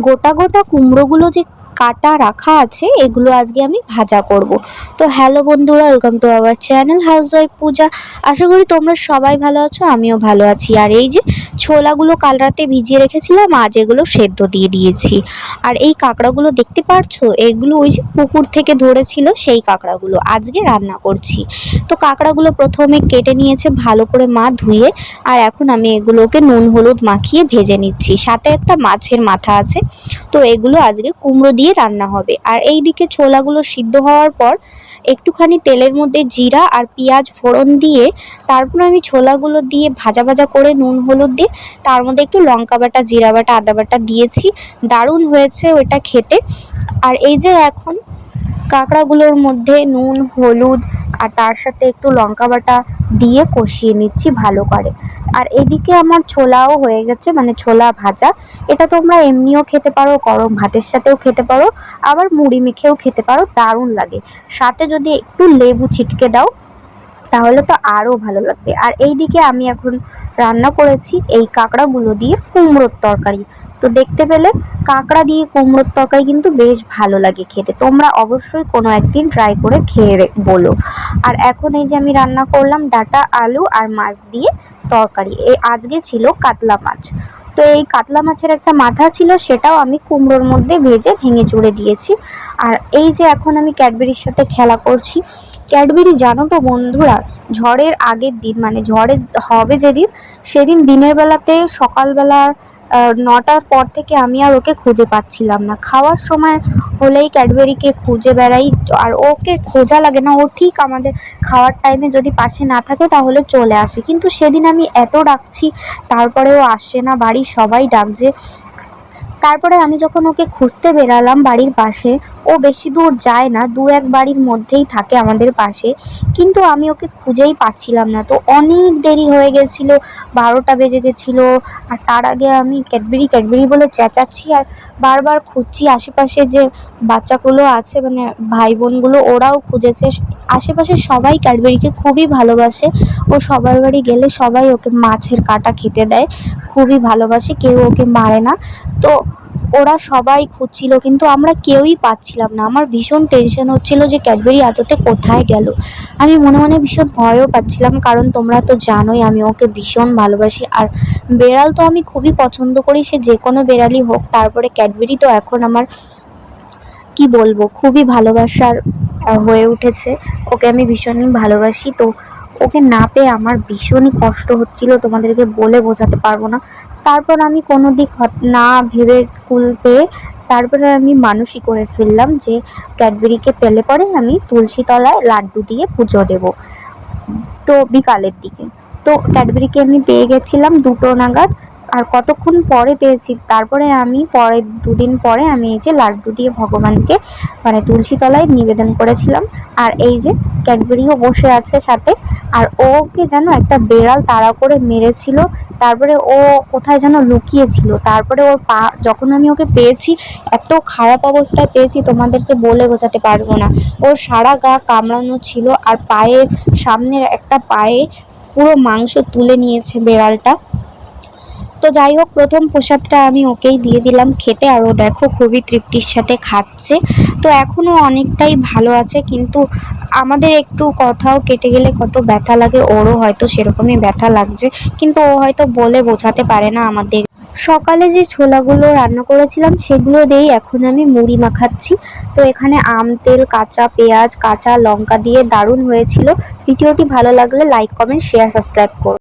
গোটা গোটা কুমড়োগুলো যে কাটা রাখা আছে, এগুলো আজকে আমি ভাজা করব। তো হ্যালো বন্ধুরা welcome to our channel housewife Puja আশা করি তোমরা সবাই ভালো আছো, আমিও ভালো আছি। আর এই যে ছোলাগুলো কাল রাতে ভিজিয়ে রেখেছিলাম, আজ এগুলো সেদ্ধ দিয়ে দিয়েছি। আর এই কাঁকড়াগুলো দেখতে পারছ? এগুলো ওই যে পুকুর থেকে ধরেছিল সেই কাঁকড়াগুলো। আজকে রান্না করছি। তো কাঁকড়াগুলো প্রথমে কেটে নিয়েছে, ভালো করে মা ধুয়ে, আর এখন আমি এগুলোকে নুন, হলুদ মাখিয়ে ভেজে নিচ্ছি। সাথে একটা মাছের মাথা আছে। তো এগুলো আজকে কুমড়ো দিয়ে রান্না হবে। আর এই দিকে ছোলাগুলো সিদ্ধ হওয়ার পর একটুখানি তেলের মধ্যে জিরা আর পেঁয়াজ ফোড়ন দিয়ে তারপর আমি ছোলাগুলো দিয়ে ভাজা ভাজা করে নুন, হলুদ দিয়ে তার মধ্যে একটু লঙ্কা বাটা, জিরা বাটা, আদা বাটা দিয়েছি। দারুণ হয়েছে ওটা খেতে। আর এই যে এখন কাঁকড়াগুলোর মধ্যে নুন, হলুদ আর তার সাথে একটু লঙ্কা বাটা দিয়ে কষিয়ে নিচ্ছি ভালো করে। আর এদিকে আমার ছোলাও হয়ে গেছে মানে ছোলা ভাজা। এটা তোমরা এমনিও খেতে পারো, গরম ভাতের সাথেও খেতে পারো, আবার মুড়ি মেখেও খেতে পারো, দারুণ লাগে। সাথে যদি একটু লেবু ছিটকে দাও, তাহলে তো আরও ভালো লাগবে। আর এইদিকে আমি এখন রান্না করেছি এই কাঁকড়াগুলো দিয়ে কুমড়োর তরকারি। তো দেখতে পেলে কাঁকড়া দিয়ে কুমড়োর তরকারি কিন্তু বেশ ভালো লাগে খেতে। তোমরা অবশ্যই কোনো একদিন ট্রাই করে খেয়ে বলো। আর এখন এই যে আমি রান্না করলাম ডাটা, আলু আর মাছ দিয়ে তরকারি। এই আজকে ছিল কাতলা মাছ। তো এই কাতলা মাছের একটা মাথা ছিল, সেটাও আমি কুমড়োর মধ্যে ভেজে ভেঙে চুড়ে দিয়েছি। আর এই যে এখন আমি ক্যাডবেরির সাথে খেলা করছি। ক্যাডবেরি জানো তো বন্ধুরা, ঝড়ের আগের দিন মানে ঝড়ের হবে যেদিন, সেদিন দিনের বেলাতে সকালবেলা নটার পর থেকে আমি আর ওকে খুঁজে পাচ্ছিলাম না। খাওয়ার সময় হলেই ক্যাডবেরিকে খুঁজে বেড়াই, আর ওকে খোঁজা লাগে না। ও ঠিক আমাদের খাওয়ার টাইমে যদি পাশে না থাকে তাহলে চলে আসে। কিন্তু সেদিন আমি এত ডাকছি, তারপরেও আসে না। বাড়ির সবাই ডাকছে। তারপরে আমি যখন ওকে খুঁজতে বেরালাম বাড়ির পাশে, ও বেশি দূর যায় না, দু এক বাড়ির মধ্যেই থাকে আমাদের পাশে। কিন্তু আমি ওকে খুঁজেই পাচ্ছিলাম না। তো অনেক দেরি হয়ে গেছিল, বারোটা বেজে গেছিল, আর তার আগে আমি ক্যাডবেরি ক্যাডবেরি বলে চেঁচাচ্ছি আর বারবার খুঁজছি। আশেপাশে যে বাচ্চাগুলো আছে মানে ভাই বোনগুলো, ওরাও খুঁজেছে। আশেপাশে সবাই ক্যাডবেরিকে খুবই ভালোবাসে ও সবার বাড়ি গেলে সবাই ওকে মাছের কাটা খেতে দেয়। খুবই ভালোবাসে, কেউ ওকে মারে না। তো ওরা সবাই খুঁজছিল কিন্তু আমরা কেউই পাচ্ছিলাম না। আমার ভীষণ টেনশন হচ্ছিল যে ক্যাডবেরি এততে কোথায় গেল। আমি মনে মনে ভীষণ ভয়ও পাচ্ছিলাম, কারণ তোমরা তো জানোই আমি ওকে ভীষণ ভালোবাসি। আর বেড়াল তো আমি খুবই পছন্দ করি, সে যে কোনো বেড়ালই হোক, তারপরে ক্যাডবেরি তো এখন আমার কি বলব? খুবই ভালোবাসার হয়ে উঠেছে। ওকে আমি ভীষণই ভালোবাসি। তো ওকে না পেয়ে আমার ভীষণই কষ্ট হচ্ছিল। তোমাদেরকে বলে বোঝাতে পারব না। তারপর আমি কোনো দিক না ভেবে কুল পেয়ে তারপরে আমি মানুষই করে ফেললাম যে, ক্যাডবেরিকে পেলে পরে আমি তুলসী তলায় লাড্ডু দিয়ে পুজো দেব। তো বিকালের দিকে। তো ক্যাডবেরিকে আমি পেয়ে গেছিলাম দুটো নাগাদ। আর কতক্ষণ পরে পেয়েছি? তারপরে আমি পরে দুদিন পরে আমি এই যে লাড্ডু দিয়ে ভগবানকে মানে তুলসী তলায় নিবেদন করেছিলাম। আর এই যে ক্যাডবেরিও বসে আছে সাথে। আর ওকে যেন একটা বেড়াল তাড়া করে মেরেছিল। তারপরে ও কোথায় যেন লুকিয়েছিল। তারপরে ওর পা, যখন আমি ওকে পেয়েছি, এত খারাপ অবস্থায় পেয়েছি, তোমাদেরকে বলে বোঝাতে পারব না। ওর সারা গা কামড়ানো ছিল আর পায়ের সামনের একটা পায়ে পুরো মাংস তুলে নিয়েছে বেড়ালটা। তো যাই হোক, প্রথম প্রসাদটা আমি ওকেই দিয়ে দিলাম খেতে আর ও দেখো খুবই তৃপ্তির সাথে খাচ্ছে। তো এখনও অনেকটাই ভালো আছে, কিন্তু আমাদের একটু কথাও কেটে গেলে কত ব্যথা লাগে, ওরও হয়তো সেরকমই ব্যথা লাগছে, কিন্তু ও হয়তো বলে বোঝাতে পারে না আমাদের। সকালে যে ছোলাগুলো রান্না করেছিলাম, সেগুলো দিয়েই এখন আমি মুড়ি মাখাচ্ছি। তো এখানে আম, তেল, কাঁচা পেঁয়াজ, কাঁচা লঙ্কা দিয়ে দারুণ হয়েছিল। ভিডিওটি ভালো লাগলে লাইক, কমেন্ট, শেয়ার, সাবস্ক্রাইব করুন